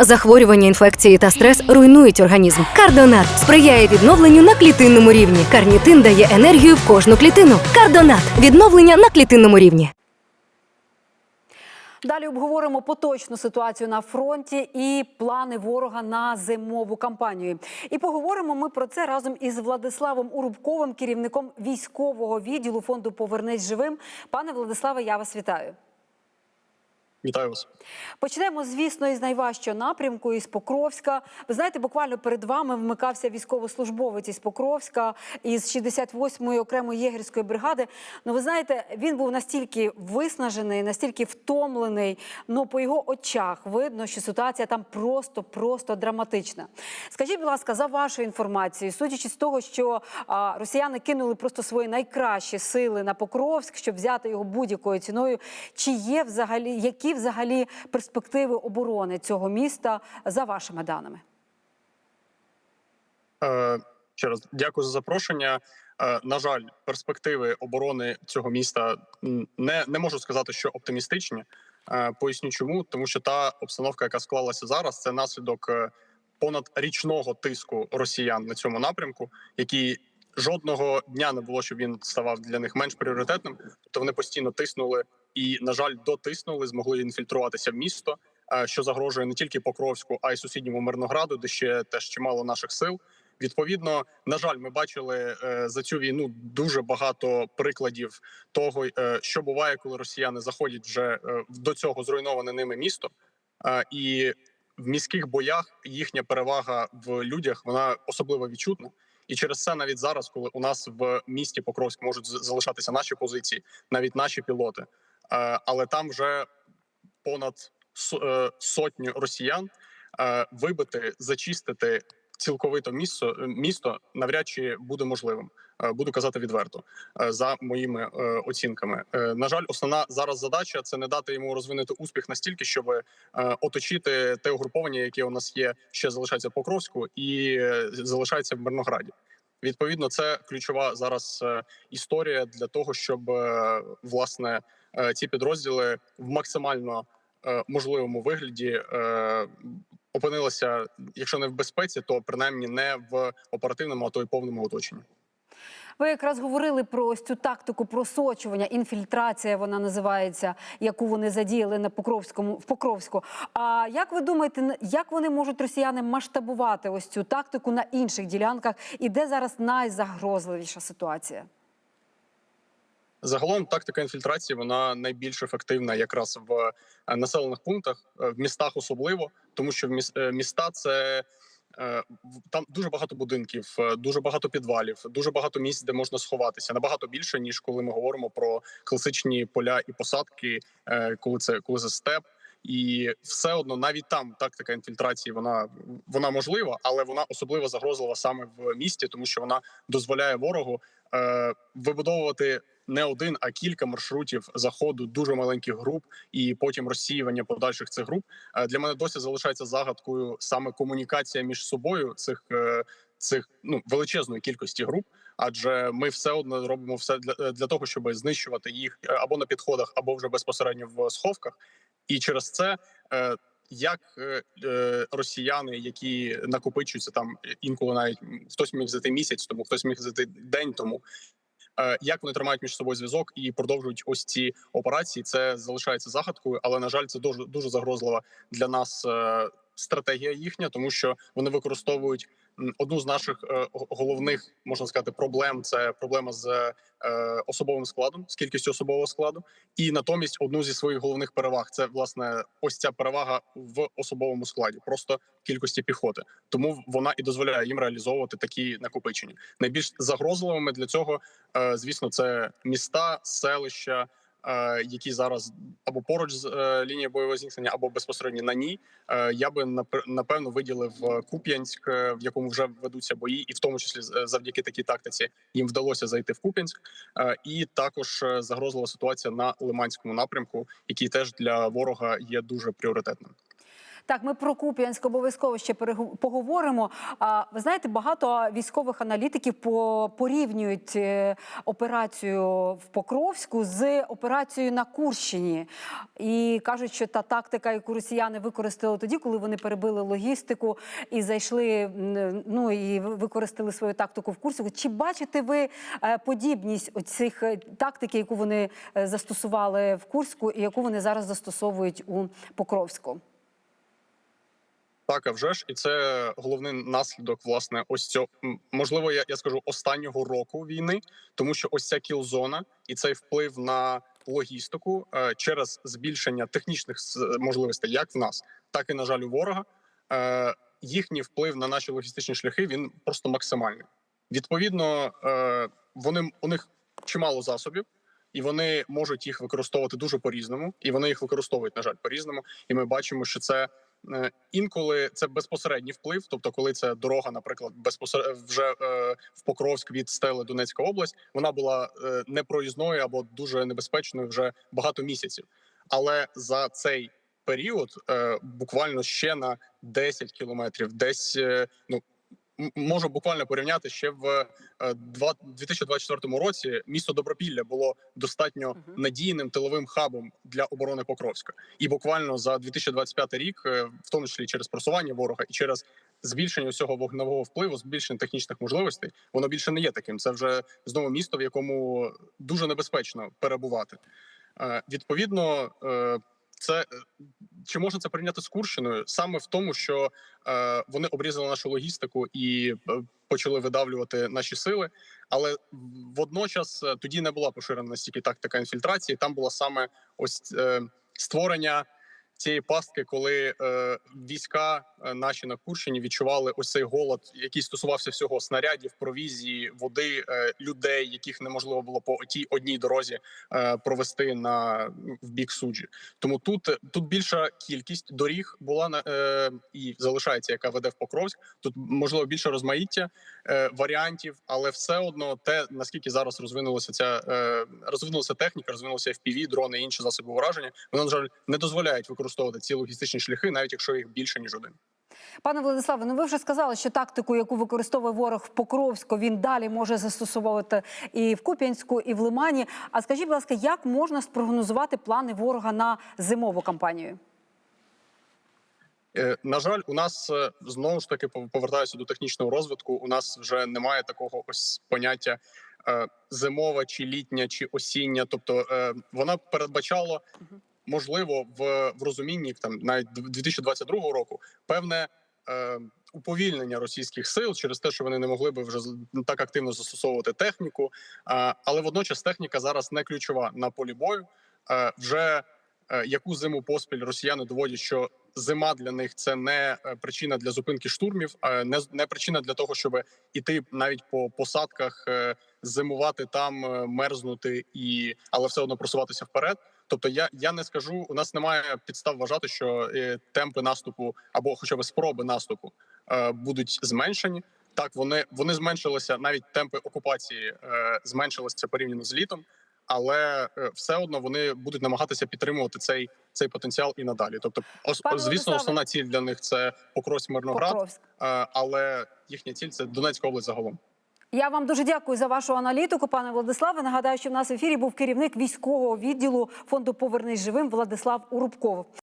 Захворювання, інфекції та стрес руйнують організм. Кардонат сприяє відновленню на клітинному рівні. Карнітин дає енергію в кожну клітину. Кардонат відновлення на клітинному рівні. Далі обговоримо поточну ситуацію на фронті і плани ворога на зимову кампанію. І поговоримо ми про це разом із Владиславом Урубковим, керівником військового відділу фонду Повернись живим. Пане Владиславе, я вас вітаю. Вітаю вас. Почнемо, звісно, із найважчого напрямку із Покровська. Ви знаєте, буквально перед вами вмикався військовослужбовець із Покровська із 68-ї окремої єгерської бригади. Ну, ви знаєте, він був настільки виснажений, настільки втомлений. Ну, по його очах видно, що ситуація там просто, просто драматична. Скажіть, будь ласка, за вашою інформацією, судячи з того, що а, росіяни кинули просто свої найкращі сили на Покровськ, щоб взяти його будь-якою ціною. Чи є взагалі які взагалі перспективи оборони цього міста за вашими даними? Е, ще раз дякую за запрошення. Е, на жаль, перспективи оборони цього міста не, не можу сказати, що оптимістичні. Е, поясню, чому тому, що та обстановка, яка склалася зараз, це наслідок е, понад річного тиску росіян на цьому напрямку, який жодного дня не було, щоб він ставав для них менш пріоритетним. Тобто вони постійно тиснули і, на жаль, дотиснули, змогли інфільтруватися в місто, е, що загрожує не тільки Покровську, а й сусідньому Мирнограду, де ще теж чимало наших сил. Відповідно, на жаль, ми бачили е, за цю війну дуже багато прикладів того, е, що буває, коли росіяни заходять вже до цього зруйноване ними місто, і в міських боях їхня перевага в людях вона особливо відчутна. І через це навіть зараз, коли у нас в місті Покровськ можуть залишатися наші позиції, навіть наші пілоти, е, але там вже понад е, сотню росіян е, вибити, зачистити цілковито місто, місто навряд чи буде можливим. Е, Буду казати відверто е, за моїми е, оцінками. Е, На жаль, основна зараз задача це не дати йому розвинути успіх настільки, щоб е, оточити те угруповання, яке у нас є, ще залишається Покровську і е, залишається в Мирнограді. Відповідно, це ключова зараз е, історія для того, щоб е, власне е, ці підрозділи в максимально е, можливому вигляді е, опинилися, якщо не в безпеці, то принаймні не в оперативному, а то й повному оточенні. Ви якраз говорили про ось цю тактику просочування, інфільтрація вона називається, яку вони задіяли на Покровському в Покровську. А як ви думаєте, як вони можуть росіяни масштабувати ось цю тактику на інших ділянках? І де зараз найзагрозливіша ситуація? Загалом тактика інфільтрації вона найбільш ефективна якраз в е, населених пунктах, е, в містах особливо, тому що в е, міста це там дуже багато будинків, дуже багато підвалів, дуже багато місць, де можна сховатися. Набагато більше ніж коли ми говоримо про класичні поля і посадки, коли це коли це степ. І все одно навіть там тактика інфільтрації вона вона можлива, але вона особливо загрозлива саме в місті, тому що вона дозволяє ворогу е, вибудовувати не один, а кілька маршрутів заходу дуже маленьких груп, і потім розсіювання подальших цих груп. Е, Для мене досі залишається загадкою саме комунікація між собою цих е, цих ну величезної кількості груп. Адже ми все одно робимо все для, для того, щоб знищувати їх е, або на підходах, або вже безпосередньо в сховках. І через це е, як е, е, росіяни, які накопичуються там е, інколи навіть хтось міг взяти місяць, тому хтось міг взяти день тому. Е, Як вони тримають між собою зв'язок і продовжують ось ці операції? Це залишається загадкою, але на жаль, це дуже дуже загрозлива для нас е, стратегія їхня, тому що вони використовують одну з наших е, головних можна сказати проблем. Це проблема з е, особовим складом, з кількістю особового складу, і натомість одну зі своїх головних переваг це власне ось ця перевага в особовому складі, просто кількості піхоти. Тому вона і дозволяє їм реалізовувати такі накопичення. Найбільш загрозливими для цього, е, звісно, це міста, селища. Е, Які зараз або поруч з е, лінією бойового зіткнення, або безпосередньо на ній, Е, я би напевно виділив Куп'янськ, в якому вже ведуться бої, і в тому числі завдяки такій тактиці їм вдалося зайти в Куп'янськ. І також загрозлива ситуація на Лиманському напрямку, який теж для ворога є дуже пріоритетним. Так, ми про Куп'янськ обов'язково ще поговоримо. А ви знаєте, багато військових аналітиків по- порівнюють е, операцію в Покровську з операцією на Курщині. І кажуть, що та тактика, яку росіяни використали тоді, коли вони перебили логістику і зайшли, ну і використали свою тактику в Курську. Чи бачите ви е, подібність оцих е, тактики, яку вони застосували в Курську, і яку вони зараз застосовують у Покровську? Так, а вже ж, і це головний наслідок, власне, ось цього можливо, я, я скажу останнього року війни, тому що ось ця кілзона і цей вплив на логістику е, через збільшення технічних можливостей, як в нас, так і на жаль, у ворога. Е, їхній вплив на наші логістичні шляхи він просто максимальний. Відповідно, е, вони у них чимало засобів, і вони можуть їх використовувати дуже по різному, і вони їх використовують, на жаль, по різному. І ми бачимо, що це інколи це безпосередній вплив, тобто, коли це дорога, наприклад, безпосередньо вже е, в Покровськ від Стели Донецька область, вона була е, непроїзною або дуже небезпечною вже багато місяців. Але за цей період е, буквально ще на 10 кілометрів, десь е, ну. Можу буквально порівняти ще в е, два- 2024 році. Місто Добропілля було достатньо надійним тиловим хабом для оборони Покровська. І буквально за 2025 рік, е, в тому числі через просування ворога і через збільшення усього вогневого впливу, збільшення технічних можливостей, воно більше не є таким. Це вже знову місто, в якому дуже небезпечно перебувати. Е, Відповідно, е, це е, чи можна це порівняти з Курщиною саме в тому, що е, вони обрізали нашу логістику і е, почали видавлювати наші сили. Але водночас е, тоді не була поширена настільки тактика інфільтрації. Там була саме ось е, створення цієї пастки, коли е, війська е, наші на Курщині відчували ось цей голод, який стосувався всього снарядів, провізії, води, е, людей, яких неможливо було по тій одній дорозі е, провести на в бік суджі. Тому тут тут більша кількість доріг була на е, і залишається, яка веде в Покровськ. Тут можливо більше розмаїття е, варіантів, але все одно те наскільки зараз розвинулася ця е, розвинулася техніка, розвинулися FPV, дрони і інші засоби ураження. Вони на жаль не дозволяють використовувати ці логістичні шляхи, навіть якщо їх більше ніж один. Пане Владиславе, ну ви вже сказали, що тактику, яку використовує ворог в Покровську, він далі може застосовувати і в Куп'янську, і в Лимані. А скажіть, будь ласка, як можна спрогнозувати плани ворога на зимову кампанію? Е, На жаль, у нас е, знову ж таки пов- повертаюся до технічного розвитку. У нас вже немає такого ось поняття е, зимова чи літня, чи осіння. Тобто вона передбачала. Можливо в, в розумінні там навіть 2022 року певне. Е, Уповільнення російських сил через те, що вони не могли би вже так активно застосовувати техніку, е, але водночас техніка зараз не ключова на полі бою. Е, Вже яку зиму поспіль росіяни доводять, що зима для них це не е, причина для зупинки штурмів, а не не причина для того, щоб іти навіть по посадках, е, зимувати там, е, мерзнути і але все одно просуватися вперед. Тобто, я, я не скажу, у нас немає підстав вважати, що е, темпи наступу або хоча б спроби наступу е, будуть зменшені. Так, вони вони зменшилися навіть темпи окупації е, зменшилися порівняно з літом, але е, все одно вони будуть намагатися підтримувати цей цей потенціал і надалі. Тобто, ос, звісно, основна ціль для них це Покровськ Мирноград, Покровськ. е, але їхня ціль це Донецька область загалом. Я вам дуже дякую за вашу аналітику, пане Владиславе. Нагадаю, що в нас в ефірі був керівник військового відділу фонду Повернись живим Владислав Урубков.